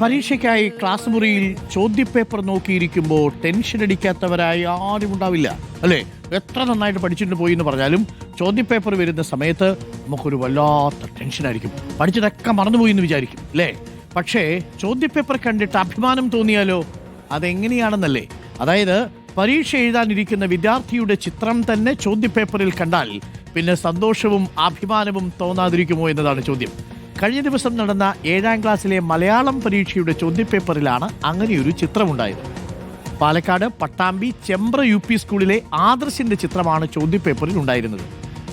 പരീക്ഷയ്ക്കായി class മുറിയിൽ ചോദ്യപേപ്പർ നോക്കിയിരിക്കുമ്പോൾ tension അടിക്കാത്തവരായി ആരും ഉണ്ടാവില്ല. അല്ലേ? എത്ര നന്നായിട്ട് പഠിച്ചിട്ട് പോയി എന്ന് പറഞ്ഞാലും ചോദ്യപേപ്പർ വരുന്ന സമയത്ത് നമുക്കൊരു വല്ലാത്ത ടെൻഷനായിരിക്കും പഠിച്ചതൊക്കെ മറന്നുപോയി എന്ന് വിചാരിക്കും. അല്ലേ? പക്ഷേ ചോദ്യപേപ്പർ കണ്ടിട്ട് അഭിമാനം തോന്നിയാലോ? അതെങ്ങനെയാണെന്നല്ലേ? അതായത് പരീക്ഷ എഴുതാനിരിക്കുന്ന വിദ്യാർത്ഥിയുടെ ചിത്രം തന്നെ ചോദ്യപേപ്പറിൽ കണ്ടാൽ പിന്നെ സന്തോഷവും അഭിമാനവും തോന്നാതിരിക്കുമോ എന്നതാണ് ചോദ്യം. കഴിഞ്ഞ ദിവസം നടന്ന ഏഴാം ക്ലാസ്സിലെ മലയാളം പരീക്ഷയുടെ ചോദ്യപേപ്പറിലാണ് അങ്ങനെയൊരു ചിത്രമുണ്ടായത്. പാലക്കാട് പട്ടാമ്പി ചെമ്പ്ര യു പി സ്കൂളിലെ ആദർശിന്റെ ചിത്രമാണ് ചോദ്യപേപ്പറിൽ ഉണ്ടായിരുന്നത്.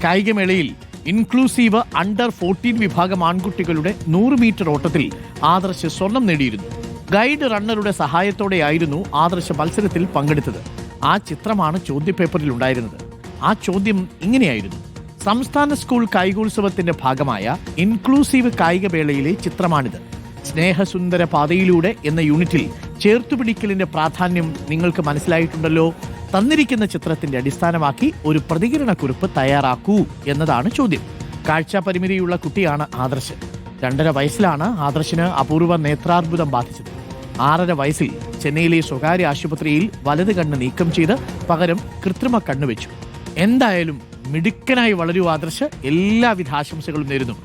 കായികമേളയിൽ ഇൻക്ലൂസീവ് അണ്ടർ ഫോർട്ടീൻ വിഭാഗം ആൺകുട്ടികളുടെ നൂറ് മീറ്റർ ഓട്ടത്തിൽ ആദർശ് സ്വർണം നേടിയിരുന്നു. ഗൈഡ് റണ്ണറുടെ സഹായത്തോടെയായിരുന്നു ആദർശ മത്സരത്തിൽ പങ്കെടുത്തത്. ആ ചിത്രമാണ് ചോദ്യപേപ്പറിൽ ഉണ്ടായിരുന്നത്. ആ ചോദ്യം ഇങ്ങനെയായിരുന്നു. സംസ്ഥാന സ്കൂൾ കായികോത്സവത്തിന്റെ ഭാഗമായ ഇൻക്ലൂസീവ് കായികവേളയിലെ ചിത്രമാണിത്. സ്നേഹസുന്ദര പാതയിലൂടെ എന്ന യൂണിറ്റിൽ ചേർത്തുപിടിക്കലിന്റെ പ്രാധാന്യം നിങ്ങൾക്ക് മനസ്സിലായിട്ടുണ്ടല്ലോ. തന്നിരിക്കുന്ന ചിത്രത്തിന്റെ അടിസ്ഥാനമാക്കി ഒരു പ്രതികരണക്കുറിപ്പ് തയ്യാറാക്കൂ എന്നതാണ് ചോദ്യം. കാഴ്ചാ പരിമിതിയുള്ള കുട്ടിയാണ് ആദർശ് രണ്ടര വയസ്സിലാണ് ആദർശിന് അപൂർവ നേത്രാർബുദം ബാധിച്ചത്. ആറര വയസ്സിൽ ചെന്നൈയിലെ സ്വകാര്യ ആശുപത്രിയിൽ വലത് കണ്ണ് നീക്കം ചെയ്ത് പകരം കൃത്രിമ കണ്ണ് വെച്ചു എന്തായാലും മിടുക്കനായി വളരൂ ആദർശ് എല്ലാവിധ ആശംസകളും നേരുന്നു.